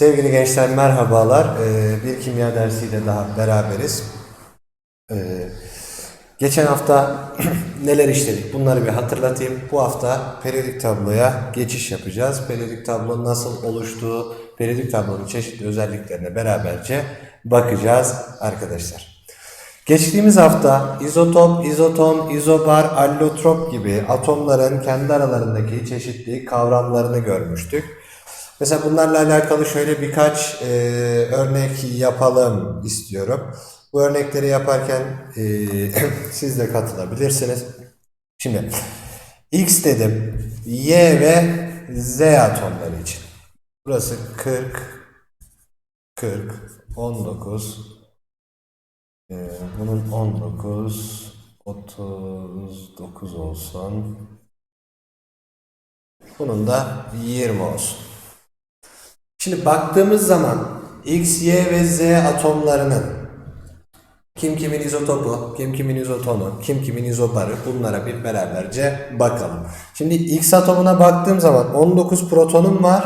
Sevgili gençler merhabalar. Ee, bir kimya dersiyle daha beraberiz. Ee, geçen hafta neler işledik bunları bir hatırlatayım. Bu hafta periyodik tabloya geçiş yapacağız. Periyodik tablo nasıl oluştuğu, periyodik tablonun çeşitli özelliklerine beraberce bakacağız arkadaşlar. Geçtiğimiz hafta izotop, izoton, izobar, allotrop gibi atomların kendi aralarındaki çeşitli kavramlarını görmüştük. Mesela bunlarla alakalı şöyle birkaç e, örnek yapalım istiyorum. Bu örnekleri yaparken e, siz de katılabilirsiniz. Şimdi X dedim Y ve Z atomları için. Burası 40, 40, 19, ee, bunun 19, 39 olsun. Bunun da 20 olsun. Şimdi baktığımız zaman X, Y ve Z atomlarının kim kimin izotopu, kim kimin izotonu, kim kimin izobarı bunlara bir beraberce bakalım. Şimdi X atomuna baktığım zaman 19 protonum var,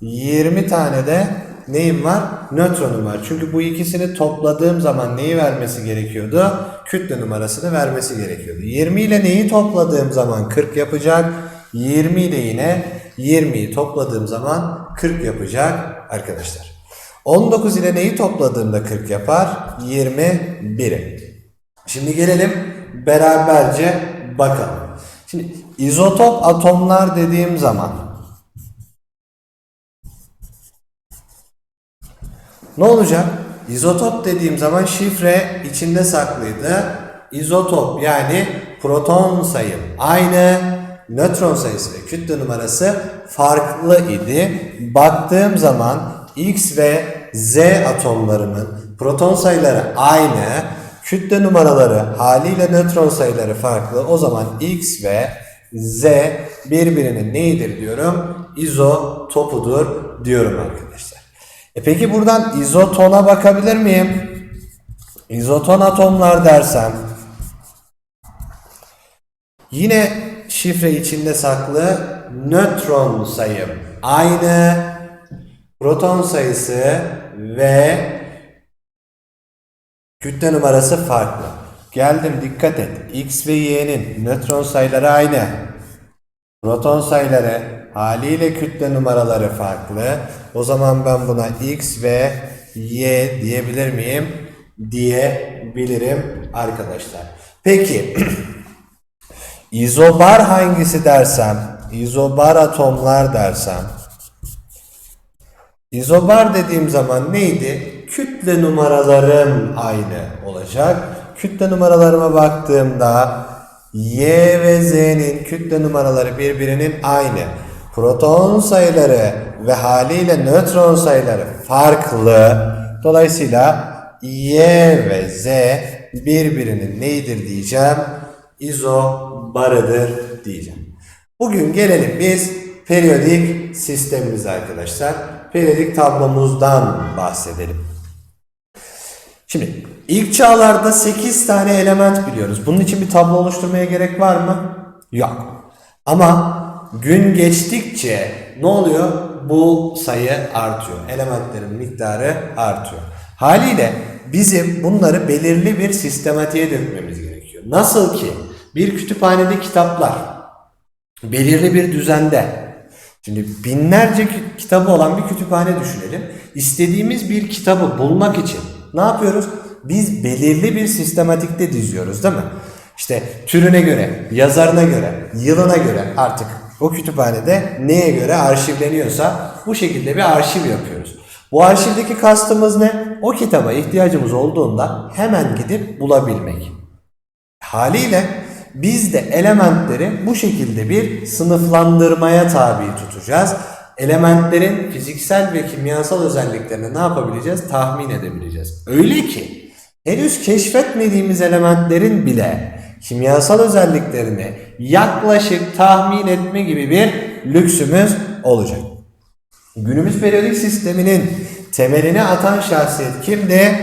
20 tane de neyim var? Nötronum var. Çünkü bu ikisini topladığım zaman neyi vermesi gerekiyordu? Kütle numarasını vermesi gerekiyordu. 20 ile neyi topladığım zaman 40 yapacak. 20 ile yine 20'yi topladığım zaman 40 yapacak arkadaşlar. 19 ile neyi topladığımda 40 yapar? 21'i. Şimdi gelelim beraberce bakalım. Şimdi izotop atomlar dediğim zaman ne olacak? İzotop dediğim zaman şifre içinde saklıydı. İzotop yani proton sayım aynı, nötron sayısı ve kütle numarası farklı idi. Baktığım zaman X ve Z atomlarının proton sayıları aynı, kütle numaraları haliyle nötron sayıları farklı. O zaman X ve Z birbirinin neyidir diyorum? İzotopudur diyorum arkadaşlar. E peki buradan izotona bakabilir miyim? İzoton atomlar dersem yine şifre içinde saklı nötron sayım aynı proton sayısı ve kütle numarası farklı. Geldim dikkat et. X ve Y'nin nötron sayıları aynı. Proton sayıları haliyle kütle numaraları farklı. O zaman ben buna X ve Y diyebilir miyim? Diyebilirim arkadaşlar. Peki izobar hangisi dersem, izobar atomlar dersem İzobar dediğim zaman neydi? Kütle numaralarım aynı olacak. Kütle numaralarıma baktığımda Y ve Z'nin kütle numaraları birbirinin aynı. Proton sayıları ve haliyle nötron sayıları farklı. Dolayısıyla Y ve Z birbirinin neydir diyeceğim? İzobarıdır diyeceğim. Bugün gelelim biz periyodik sistemimize arkadaşlar. Periyodik tablomuzdan bahsedelim. Şimdi ilk çağlarda 8 tane element biliyoruz. Bunun için bir tablo oluşturmaya gerek var mı? Yok. Ama gün geçtikçe ne oluyor? Bu sayı artıyor. Elementlerin miktarı artıyor. Haliyle bizim bunları belirli bir sistematiğe dökmemiz gerekiyor. Nasıl ki bir kütüphanede kitaplar belirli bir düzende Şimdi binlerce ki- kitabı olan bir kütüphane düşünelim. İstediğimiz bir kitabı bulmak için ne yapıyoruz? Biz belirli bir sistematikte diziyoruz değil mi? İşte türüne göre, yazarına göre, yılına göre artık o kütüphanede neye göre arşivleniyorsa bu şekilde bir arşiv yapıyoruz. Bu arşivdeki kastımız ne? O kitaba ihtiyacımız olduğunda hemen gidip bulabilmek. Haliyle biz de elementleri bu şekilde bir sınıflandırmaya tabi tutacağız. Elementlerin fiziksel ve kimyasal özelliklerini ne yapabileceğiz? Tahmin edebileceğiz. Öyle ki henüz keşfetmediğimiz elementlerin bile kimyasal özelliklerini yaklaşık tahmin etme gibi bir lüksümüz olacak. Günümüz periyodik sisteminin temelini atan şahsiyet kimdi?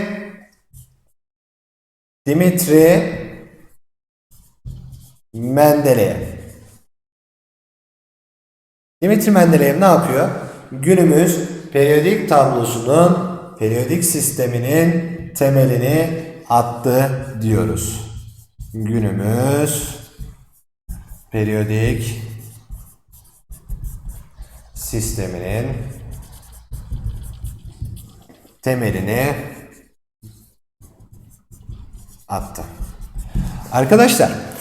Dimitri Mendeleev. Dimitri Mendeleev ne yapıyor? Günümüz periyodik tablosunun, periyodik sisteminin temelini attı diyoruz. Günümüz periyodik sisteminin temelini attı. Arkadaşlar,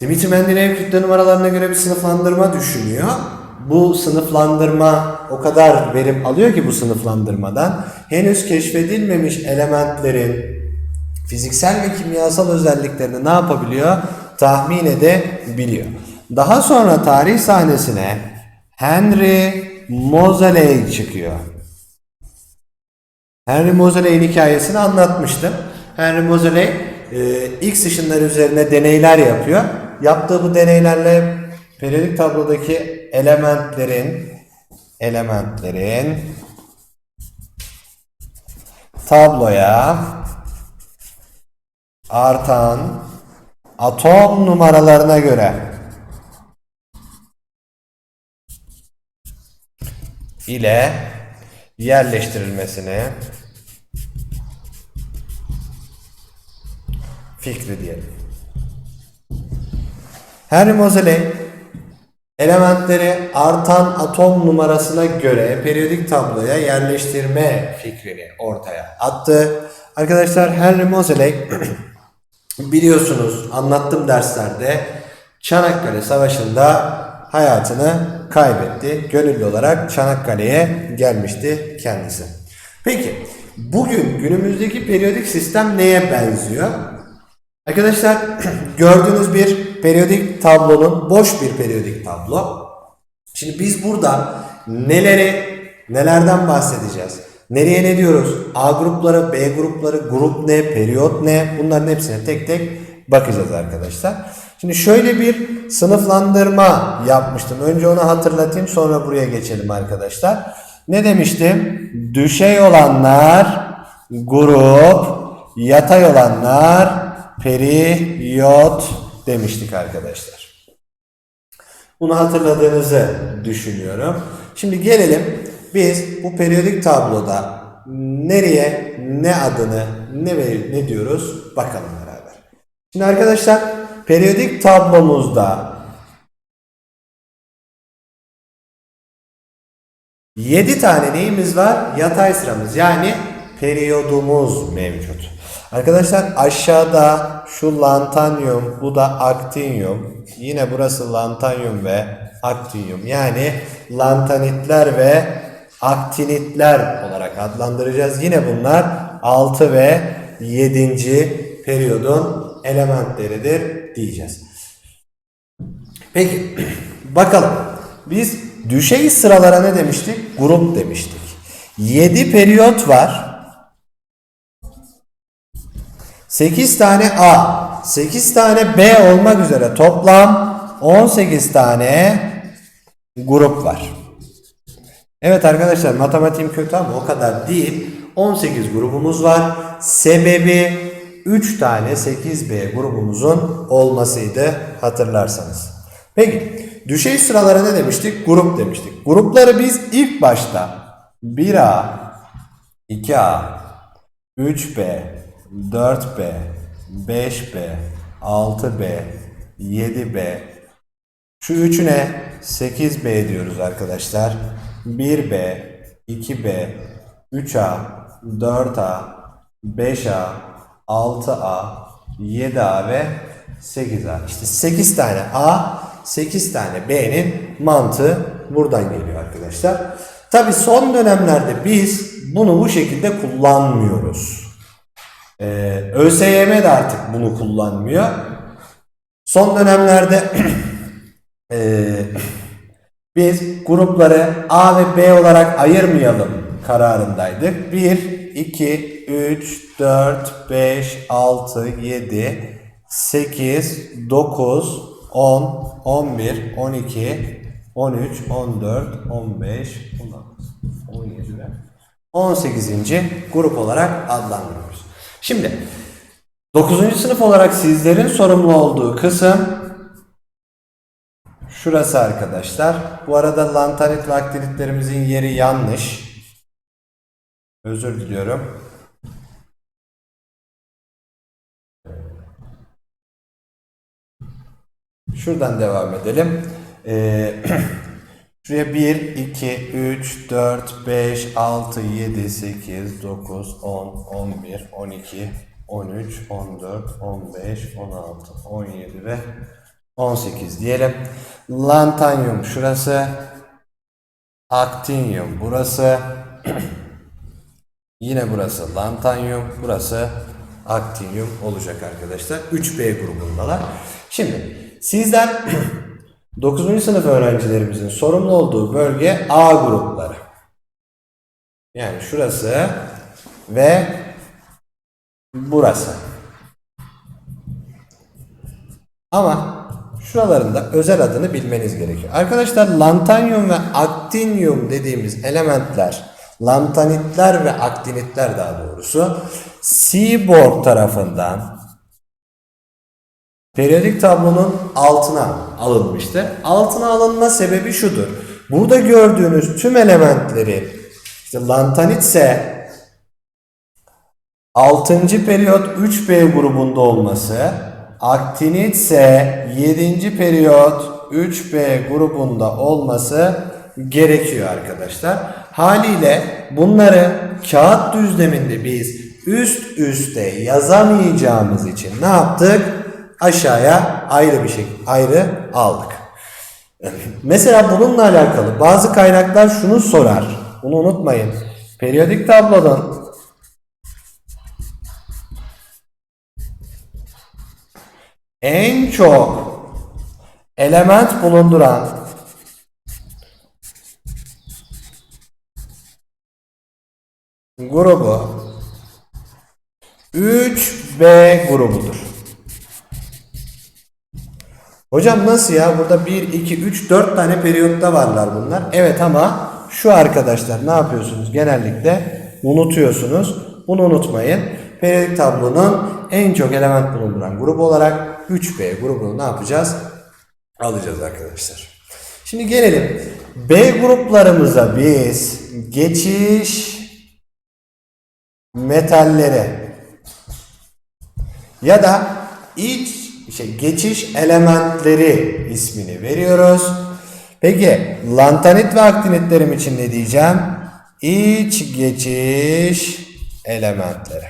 Dimitri Mendeleev kütle numaralarına göre bir sınıflandırma düşünüyor. Bu sınıflandırma o kadar verim alıyor ki bu sınıflandırmadan henüz keşfedilmemiş elementlerin fiziksel ve kimyasal özelliklerini ne yapabiliyor? Tahmin edebiliyor. Daha sonra tarih sahnesine Henry Moseley çıkıyor. Henry Moseley'in hikayesini anlatmıştım. Henry Moseley e, X ışınları üzerine deneyler yapıyor. Yaptığı bu deneylerle periyodik tablodaki elementlerin elementlerin tabloya artan atom numaralarına göre ile yerleştirilmesini fikri diyelim. Henry Moseley elementleri artan atom numarasına göre periyodik tabloya yerleştirme fikrini ortaya attı. Arkadaşlar Henry Moseley biliyorsunuz anlattım derslerde Çanakkale Savaşı'nda hayatını kaybetti. Gönüllü olarak Çanakkale'ye gelmişti kendisi. Peki bugün günümüzdeki periyodik sistem neye benziyor? Arkadaşlar gördüğünüz bir periyodik tablonun boş bir periyodik tablo. Şimdi biz burada neleri nelerden bahsedeceğiz? Nereye ne diyoruz? A grupları, B grupları, grup ne, periyot ne? Bunların hepsine tek tek bakacağız arkadaşlar. Şimdi şöyle bir sınıflandırma yapmıştım. Önce onu hatırlatayım sonra buraya geçelim arkadaşlar. Ne demiştim? Düşey olanlar grup, yatay olanlar periyot demiştik arkadaşlar. Bunu hatırladığınızı düşünüyorum. Şimdi gelelim biz bu periyodik tabloda nereye ne adını ne ne diyoruz bakalım beraber. Şimdi arkadaşlar periyodik tablomuzda 7 tane neyimiz var? Yatay sıramız yani periyodumuz mevcut. Arkadaşlar aşağıda şu lantanyum, bu da aktinyum. Yine burası lantanyum ve aktinyum. Yani lantanitler ve aktinitler olarak adlandıracağız. Yine bunlar 6 ve 7. periyodun elementleridir diyeceğiz. Peki bakalım. Biz düşey sıralara ne demiştik? Grup demiştik. 7 periyot var. 8 tane A, 8 tane B olmak üzere toplam 18 tane grup var. Evet arkadaşlar matematiğim kötü ama o kadar değil. 18 grubumuz var. Sebebi 3 tane 8B grubumuzun olmasıydı hatırlarsanız. Peki düşey sıralara ne demiştik? Grup demiştik. Grupları biz ilk başta 1A, 2A, 3B, 4B, 5B, 6B, 7B, şu üçüne 8B diyoruz arkadaşlar. 1B, 2B, 3A, 4A, 5A, 6A, 7A ve 8A. İşte 8 tane A, 8 tane B'nin mantığı buradan geliyor arkadaşlar. Tabi son dönemlerde biz bunu bu şekilde kullanmıyoruz. Ee, ÖSYM de artık bunu kullanmıyor. Son dönemlerde eee, biz grupları A ve B olarak ayırmayalım kararındaydık. 1, 2, 3, 4, 5, 6, 7, 8, 9, 10, 11, 12, 13, 14, 15, 16, 17 ve 18. grup olarak adlandırıyoruz. Şimdi 9. sınıf olarak sizlerin sorumlu olduğu kısım Şurası arkadaşlar. Bu arada lantanit ve aktinitlerimizin yeri yanlış. Özür diliyorum. Şuradan devam edelim. Ee, şuraya 1, 2, 3, 4, 5, 6, 7, 8, 9, 10, 11, 12, 13, 14, 15, 16, 17 ve 18 diyelim. Lantanyum şurası. Aktinyum burası. Yine burası lantanyum, burası aktinyum olacak arkadaşlar. 3B grubundalar. Şimdi sizler 9. sınıf öğrencilerimizin sorumlu olduğu bölge A grupları. Yani şurası ve burası. Ama şuralarında özel adını bilmeniz gerekiyor. Arkadaşlar lantanyum ve aktinyum dediğimiz elementler, lantanitler ve aktinitler daha doğrusu seaboard tarafından periyodik tablonun altına alınmıştı. Altına alınma sebebi şudur. Burada gördüğünüz tüm elementleri işte lantanitse 6. periyot 3B grubunda olması, aktinit ise 7. periyot 3B grubunda olması gerekiyor arkadaşlar. Haliyle bunları kağıt düzleminde biz üst üste yazamayacağımız için ne yaptık? Aşağıya ayrı bir şey ayrı aldık. Mesela bununla alakalı bazı kaynaklar şunu sorar. Bunu unutmayın. Periyodik tablonun en çok element bulunduran grubu 3B grubudur. Hocam nasıl ya? Burada 1, 2, 3, 4 tane periyotta varlar bunlar. Evet ama şu arkadaşlar ne yapıyorsunuz? Genellikle unutuyorsunuz. Bunu unutmayın. Periyodik tablonun en çok element bulunduran grubu olarak 3B grubunu ne yapacağız? Alacağız arkadaşlar. Şimdi gelelim. B gruplarımıza biz geçiş metallere ya da iç şey geçiş elementleri ismini veriyoruz. Peki lantanit ve aktinitlerim için ne diyeceğim? İç geçiş elementleri.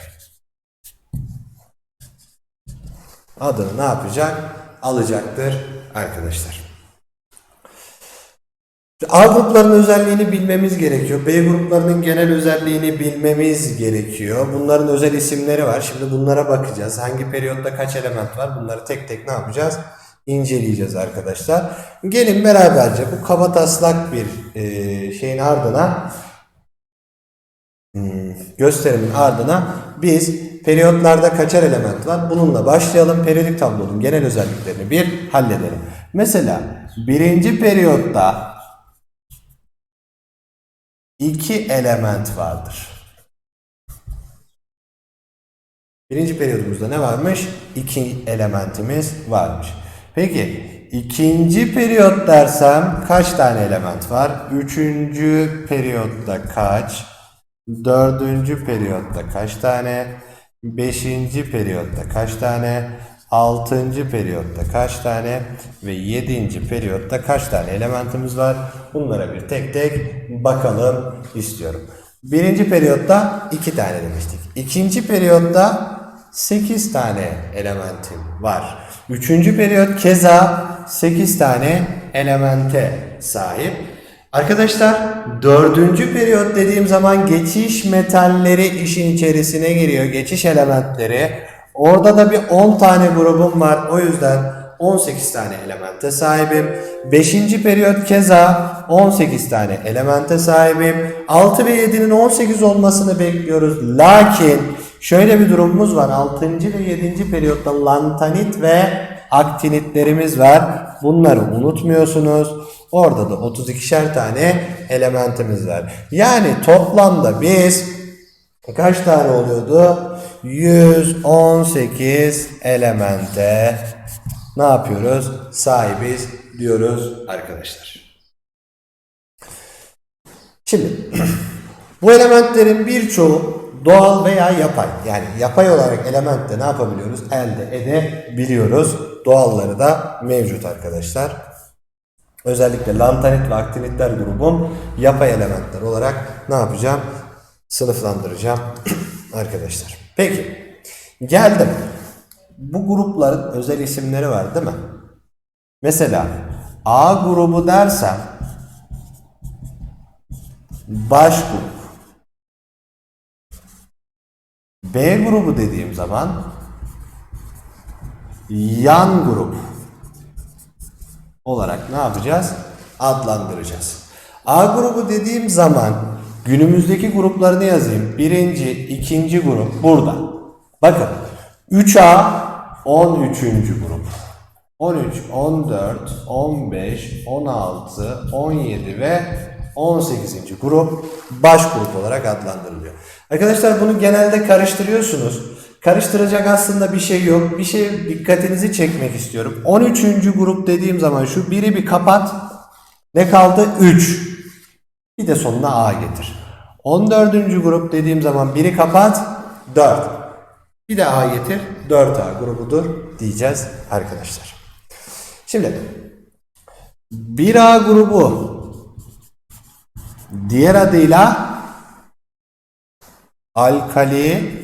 Adını ne yapacak? Alacaktır arkadaşlar. A gruplarının özelliğini bilmemiz gerekiyor. B gruplarının genel özelliğini bilmemiz gerekiyor. Bunların özel isimleri var. Şimdi bunlara bakacağız. Hangi periyotta kaç element var? Bunları tek tek ne yapacağız? İnceleyeceğiz arkadaşlar. Gelin beraberce bu kaba taslak bir e, şeyin ardına hmm, gösterimin ardına biz periyotlarda kaçar element var? Bununla başlayalım. Periyodik tablonun genel özelliklerini bir halledelim. Mesela birinci periyotta iki element vardır. Birinci periyodumuzda ne varmış? İki elementimiz varmış. Peki ikinci periyot dersem kaç tane element var? Üçüncü periyotta kaç? Dördüncü periyotta kaç tane? Beşinci periyotta kaç tane? Altıncı periyotta kaç tane? Ve yedinci periyotta kaç tane elementimiz var? Bunlara bir tek tek bakalım istiyorum. Birinci periyotta iki tane demiştik. İkinci periyotta 8 tane elementim var. Üçüncü periyot keza 8 tane elemente sahip. Arkadaşlar dördüncü periyot dediğim zaman geçiş metalleri işin içerisine giriyor. Geçiş elementleri. Orada da bir 10 tane grubum var. O yüzden 18 tane elemente sahibim. 5. periyot keza 18 tane elemente sahibim. 6 ve 7'nin 18 olmasını bekliyoruz. Lakin şöyle bir durumumuz var. 6. ve 7. periyotta lantanit ve aktinitlerimiz var. Bunları unutmuyorsunuz. Orada da 32'şer tane elementimiz var. Yani toplamda biz kaç tane oluyordu? 118 elemente ne yapıyoruz? Sahibiz diyoruz arkadaşlar. Şimdi Bu elementlerin birçoğu doğal veya yapay. Yani yapay olarak elementte ne yapabiliyoruz? Elde edebiliyoruz. Doğalları da mevcut arkadaşlar. Özellikle lantanit ve aktinitler grubum yapay elementler olarak ne yapacağım? Sınıflandıracağım arkadaşlar. Peki geldim. Bu grupların özel isimleri var değil mi? Mesela A grubu dersem baş grup. B grubu dediğim zaman yan grup olarak ne yapacağız? Adlandıracağız. A grubu dediğim zaman günümüzdeki gruplarını yazayım. Birinci, ikinci grup burada. Bakın 3A 13. grup. 13, 14, 15, 16, 17 ve 18. grup baş grup olarak adlandırılıyor. Arkadaşlar bunu genelde karıştırıyorsunuz. Karıştıracak aslında bir şey yok. Bir şey dikkatinizi çekmek istiyorum. 13. grup dediğim zaman şu biri bir kapat. Ne kaldı? 3. Bir de sonuna A getir. 14. grup dediğim zaman biri kapat. 4. Bir de A getir. 4A grubudur diyeceğiz arkadaşlar. Şimdi 1A grubu diğer adıyla alkali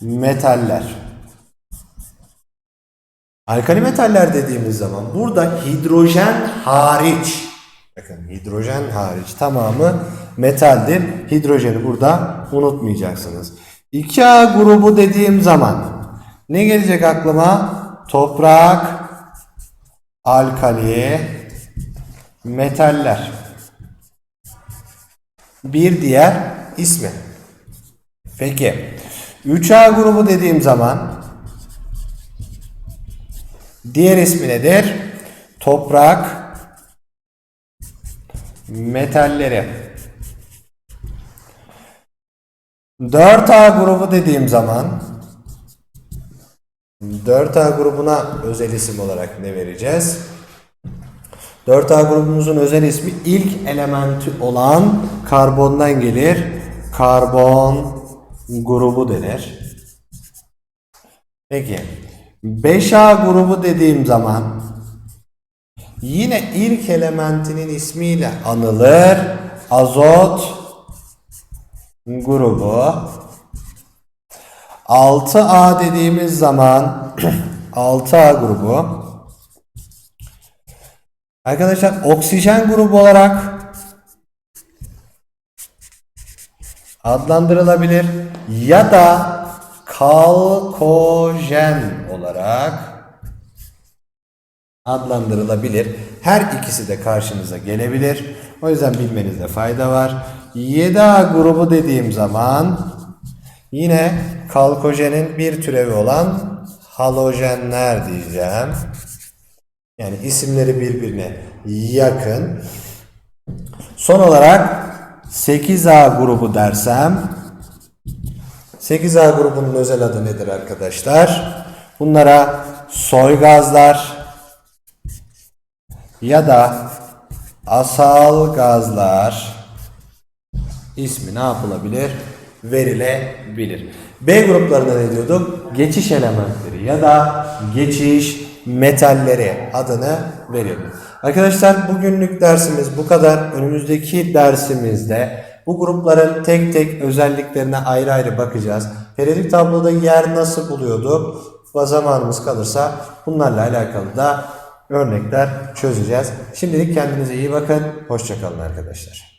metaller. Alkali metaller dediğimiz zaman burada hidrojen hariç bakın hidrojen hariç tamamı metaldir. Hidrojeni burada unutmayacaksınız. 2A grubu dediğim zaman ne gelecek aklıma? Toprak, alkali, metaller. Bir diğer ismi. Peki 3A grubu dediğim zaman diğer ismi nedir? Toprak, metalleri. 4A grubu dediğim zaman 4A grubuna özel isim olarak ne vereceğiz? 4A grubumuzun özel ismi ilk elementi olan karbondan gelir. Karbon grubu denir. Peki 5A grubu dediğim zaman yine ilk elementinin ismiyle anılır. Azot grubu. 6A dediğimiz zaman 6A grubu Arkadaşlar oksijen grubu olarak adlandırılabilir ya da kalkojen olarak adlandırılabilir. Her ikisi de karşınıza gelebilir. O yüzden bilmenizde fayda var. 7A grubu dediğim zaman yine kalkojenin bir türevi olan halojenler diyeceğim. Yani isimleri birbirine yakın. Son olarak 8A grubu dersem 8A grubunun özel adı nedir arkadaşlar? Bunlara soy gazlar ya da asal gazlar ismi ne yapılabilir? Verilebilir. B gruplarına ne diyorduk? Geçiş elementleri ya da geçiş metalleri adını veriyorduk. Arkadaşlar bugünlük dersimiz bu kadar. Önümüzdeki dersimizde bu grupların tek tek özelliklerine ayrı ayrı bakacağız. Periyodik tabloda yer nasıl buluyorduk? Zamanımız kalırsa bunlarla alakalı da örnekler çözeceğiz. Şimdilik kendinize iyi bakın. Hoşçakalın arkadaşlar.